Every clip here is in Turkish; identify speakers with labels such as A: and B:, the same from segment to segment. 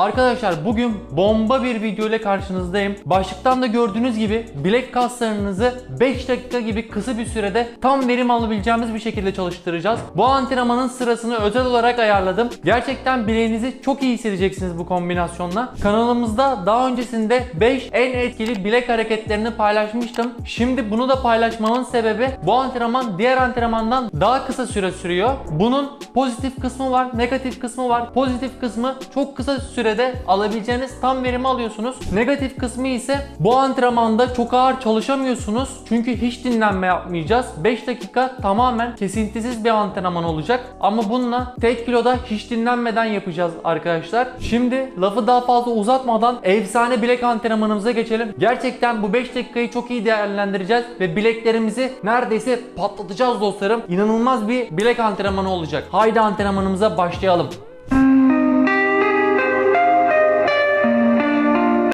A: Arkadaşlar bugün bomba bir video ile karşınızdayım. Başlıktan da gördüğünüz gibi bilek kaslarınızı 5 dakika gibi kısa bir sürede tam verim alabileceğimiz bir şekilde çalıştıracağız. Bu antrenmanın sırasını özel olarak ayarladım. Gerçekten bileğinizi çok iyi hissedeceksiniz bu kombinasyonla. Kanalımızda daha öncesinde 5 en etkili bilek hareketlerini paylaşmıştım. Şimdi bunu da paylaşmamın sebebi bu antrenman diğer antrenmandan daha kısa süre sürüyor. Bunun pozitif kısmı var, negatif kısmı var. Pozitif kısmı çok kısa sürede alabileceğiniz tam verimi alıyorsunuz. Negatif kısmı ise bu antrenmanda çok ağır çalışamıyorsunuz. Çünkü hiç dinlenme yapmayacağız. 5 dakika tamamen kesintisiz bir antrenman olacak. Ama bununla tek kiloda hiç dinlenmeden yapacağız arkadaşlar. Şimdi lafı daha fazla uzatmadan efsane bilek antrenmanımıza geçelim. Gerçekten bu 5 dakikayı çok iyi değerlendireceğiz ve bileklerimizi neredeyse patlatacağız dostlarım. İnanılmaz bir bilek antrenmanı olacak. Haydi antrenmanımıza başlayalım.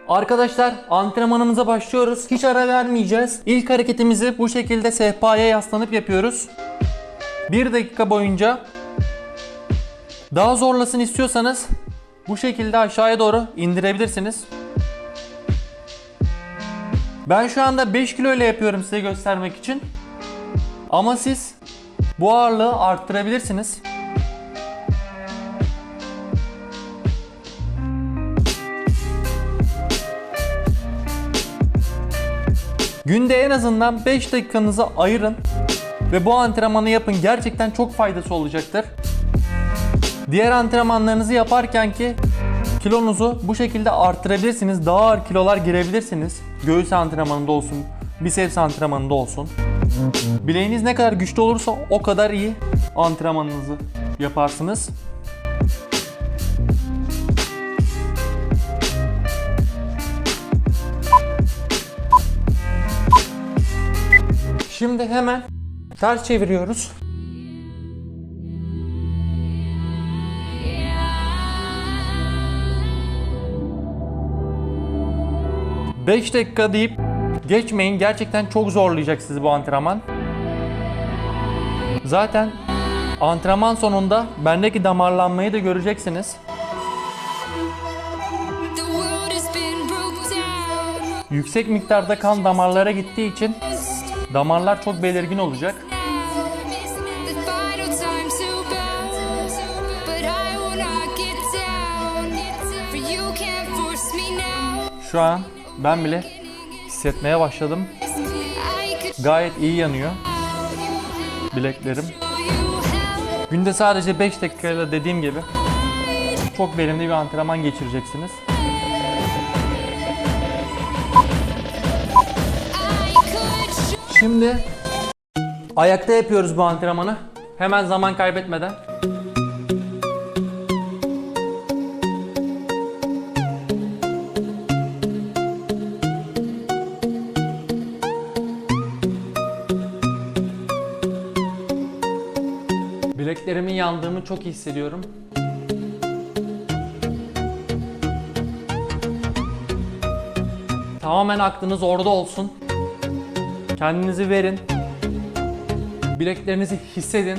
A: Arkadaşlar antrenmanımıza başlıyoruz. Hiç ara vermeyeceğiz. İlk hareketimizi bu şekilde sehpaya yaslanıp yapıyoruz. 1 dakika boyunca daha zorlasın istiyorsanız bu şekilde aşağıya doğru indirebilirsiniz. Ben şu anda 5 kilo ile yapıyorum size göstermek için. Ama siz bu ağırlığı arttırabilirsiniz. Günde en azından 5 dakikanızı ayırın ve bu antrenmanı yapın. Gerçekten çok faydası olacaktır. Diğer antrenmanlarınızı yaparken ki kilonuzu bu şekilde arttırabilirsiniz. Daha ağır kilolar girebilirsiniz. Göğüs antrenmanında olsun, biceps antrenmanında olsun. Bileğiniz ne kadar güçlü olursa o kadar iyi antrenmanınızı yaparsınız. Hemen ters çeviriyoruz. Beş dakika deyip geçmeyin. Gerçekten çok zorlayacak sizi bu antrenman. Zaten antrenman sonunda bendeki damarlanmayı da göreceksiniz. Yüksek miktarda kan damarlara gittiği için damarlar çok belirgin olacak. Şu an ben bile hissetmeye başladım. Gayet iyi yanıyor bileklerim. Günde sadece 5 dakikayla dediğim gibi çok verimli bir antrenman geçireceksiniz. Şimdi ayakta yapıyoruz bu antrenmanı. Hemen zaman kaybetmeden. Bileklerimin yandığımı çok iyi hissediyorum. Tamamen aklınız orada olsun. Kendinizi verin. Bileklerinizi hissedin.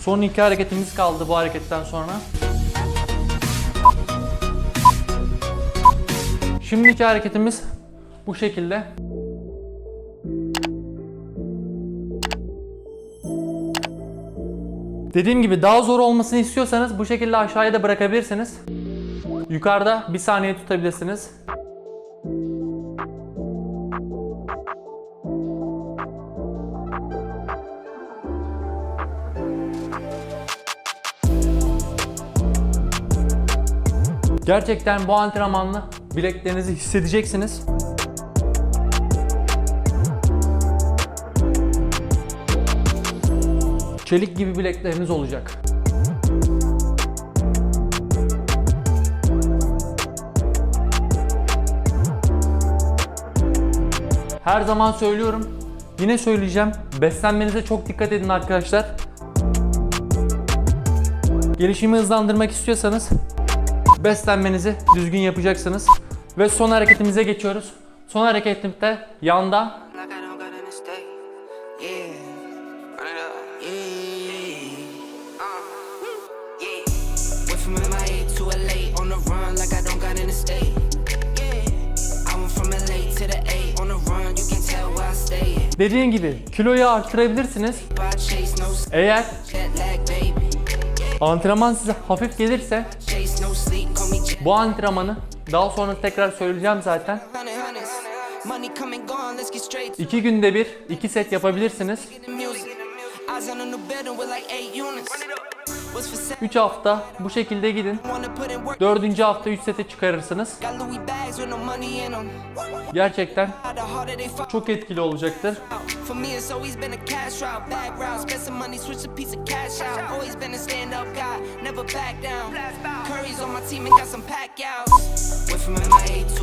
A: Son iki hareketimiz kaldı bu hareketten sonra. Şimdiki hareketimiz bu şekilde. Dediğim gibi daha zor olmasını istiyorsanız bu şekilde aşağıya da bırakabilirsiniz. Yukarıda bir saniye tutabilirsiniz. Gerçekten bu antrenmanla bileklerinizi hissedeceksiniz. Çelik gibi bilekleriniz olacak. Her zaman söylüyorum. Yine söyleyeceğim. Beslenmenize çok dikkat edin arkadaşlar. Gelişimi hızlandırmak istiyorsanız beslenmenizi düzgün yapacaksınız. Ve son hareketimize geçiyoruz. Son hareketimde yanda dediğim gibi kiloyu artırabilirsiniz. Eğer antrenman size hafif gelirse bu antrenmanı daha sonra tekrar söyleyeceğim zaten. İki günde bir iki set yapabilirsiniz.
B: The music. Eyes on a new building with like eight units. What's for sale?
A: 3 hafta bu şekilde gidin.
B: Wanna put in work.
A: Dördüncü hafta 3 sete çıkarırsınız. Gerçekten çok etkili olacaktır.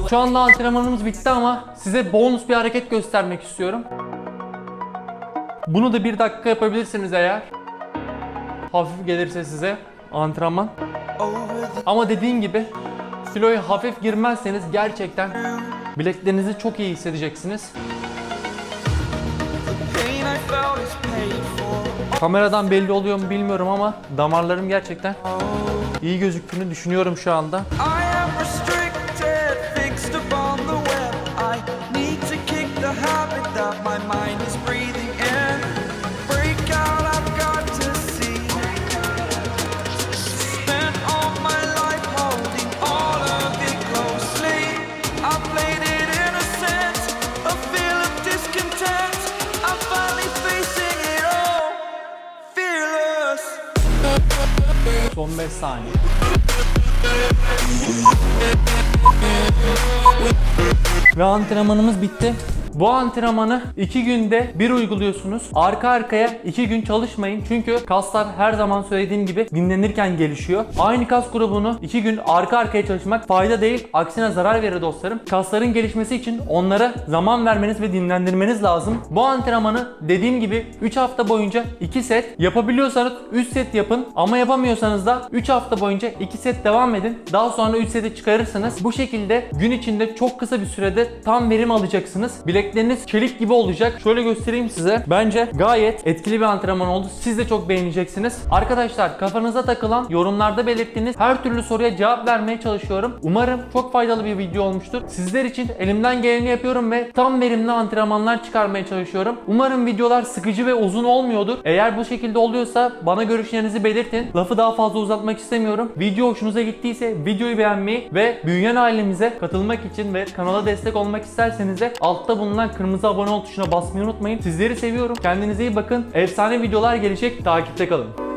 A: Şu anda antrenmanımız bitti ama size bonus bir hareket göstermek istiyorum. Bunu da bir dakika yapabilirsiniz eğer. Hafif gelirse size antrenman. Ama dediğim gibi kiloya hafif girmezseniz gerçekten bileklerinizi çok iyi hissedeceksiniz. Kameradan belli oluyor mu bilmiyorum ama damarlarım gerçekten iyi gözüktüğünü düşünüyorum şu anda. Son 5 saniye. Ve antrenmanımız bitti. Bu antrenmanı 2 günde bir uyguluyorsunuz. Arka arkaya 2 gün çalışmayın. Çünkü kaslar her zaman söylediğim gibi dinlenirken gelişiyor. Aynı kas grubunu 2 gün arka arkaya çalışmak fayda değil. Aksine zarar verir dostlarım. Kasların gelişmesi için onlara zaman vermeniz ve dinlendirmeniz lazım. Bu antrenmanı dediğim gibi 3 hafta boyunca 2 set yapabiliyorsanız 3 set yapın ama yapamıyorsanız da 3 hafta boyunca 2 set devam edin. Daha sonra 3 sete çıkarırsınız. Bu şekilde gün içinde çok kısa bir sürede tam verim alacaksınız. Bilekleriniz çelik gibi olacak. Şöyle göstereyim size. Bence gayet etkili bir antrenman oldu. Siz de çok beğeneceksiniz. Arkadaşlar kafanıza takılan yorumlarda belirttiğiniz her türlü soruya cevap vermeye çalışıyorum. Umarım çok faydalı bir video olmuştur. Sizler için elimden geleni yapıyorum ve tam verimli antrenmanlar çıkarmaya çalışıyorum. Umarım videolar sıkıcı ve uzun olmuyordur. Eğer bu şekilde oluyorsa bana görüşlerinizi belirtin. Lafı daha fazla uzatmak istemiyorum. Video hoşunuza gittiyse videoyu beğenmeyi ve büyüyen ailemize katılmak için ve kanala destek olmak isterseniz de altta bulunan kırmızı abone ol tuşuna basmayı unutmayın. Sizleri seviyorum. Kendinize iyi bakın. Efsane videolar gelecek. Takipte kalın.